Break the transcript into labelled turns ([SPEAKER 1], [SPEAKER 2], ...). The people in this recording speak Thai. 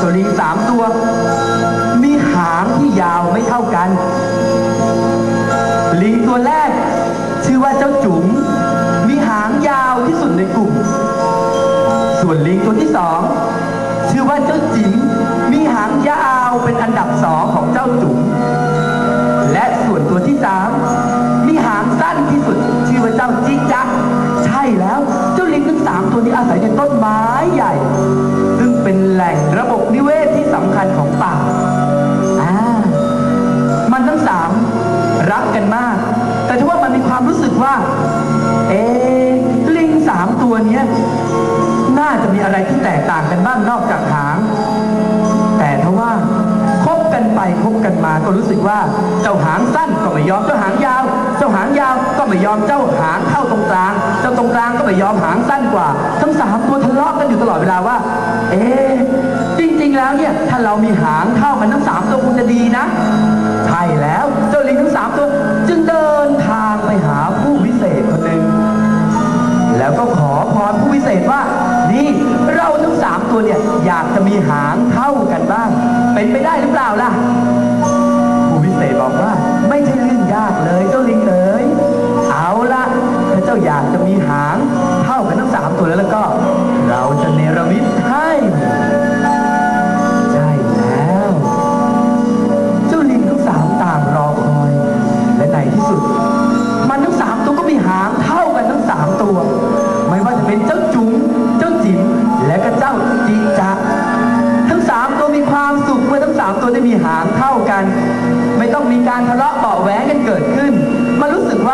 [SPEAKER 1] สลิงสามตัว มีหางที่ยาวไม่เท่ากัน ลิงตัวแรก ชื่อว่าเจ้าจุ๋มมีหางยาวที่สุดในกลุ่ม ส่วนลิงตัวที่สองชื่อว่าเจ้าจิ๋มมีหางยาวเป็นอันดับสองของเจ้าจุ๋มและส่วนตัวที่สามมีหางสั้นที่สุด ชื่อว่าเจ้าจิจ๊ะใช่แล้ว เจ้าลิงทั้งสามตัวนี้อาศัยในต้นไม้ใหญ่ ว่า เอ๊ะลิงสามตัวเนี้ยน่าจะมีอะไรที่แตกต่างกันบ้างนอกจากหาง แต่ทว่าคบกันไปคบกันมาก็รู้สึกว่า เจ้าหางสั้นก็ไม่ยอมเจ้าหางยาว เจ้าหางยาวก็ไม่ยอมเจ้าหางเข้าตรงกลาง เจ้าตรงกลางก็ไม่ยอมหางสั้นกว่า ทั้งสามตัวทะเลาะกันอยู่ตลอดเวลาว่า เอ๊ะจริง ๆ แล้วเนี่ยถ้าเรามีหางเท่ากันทั้งสามตัวคงจะดีนะ ใช่ ษว่า นี่เราทั้งสามตัวเนี่ย อยากจะมีหางเท่ากันบ้าง เป็นไปได้หรือเปล่าล่ะผู้วิเศษบอกว่าไม่ใช่เรื่องยากเลยเจ้าลิงเอ๋ยเอาละถ้าเจ้าอยากจะมีหางเท่ากันทั้งสามตัวแล้วแล้วก็ เราจะเนรมิตให้ใช่แล้ว เจ้าลิงทั้งสามต่างรอคอย และในที่สุด มันทั้งสามตัวก็มีหางเท่ากันทั้งสามตัว การทะเลาะเบาะแว้งกันเกิดขึ้นมารู้สึกว่า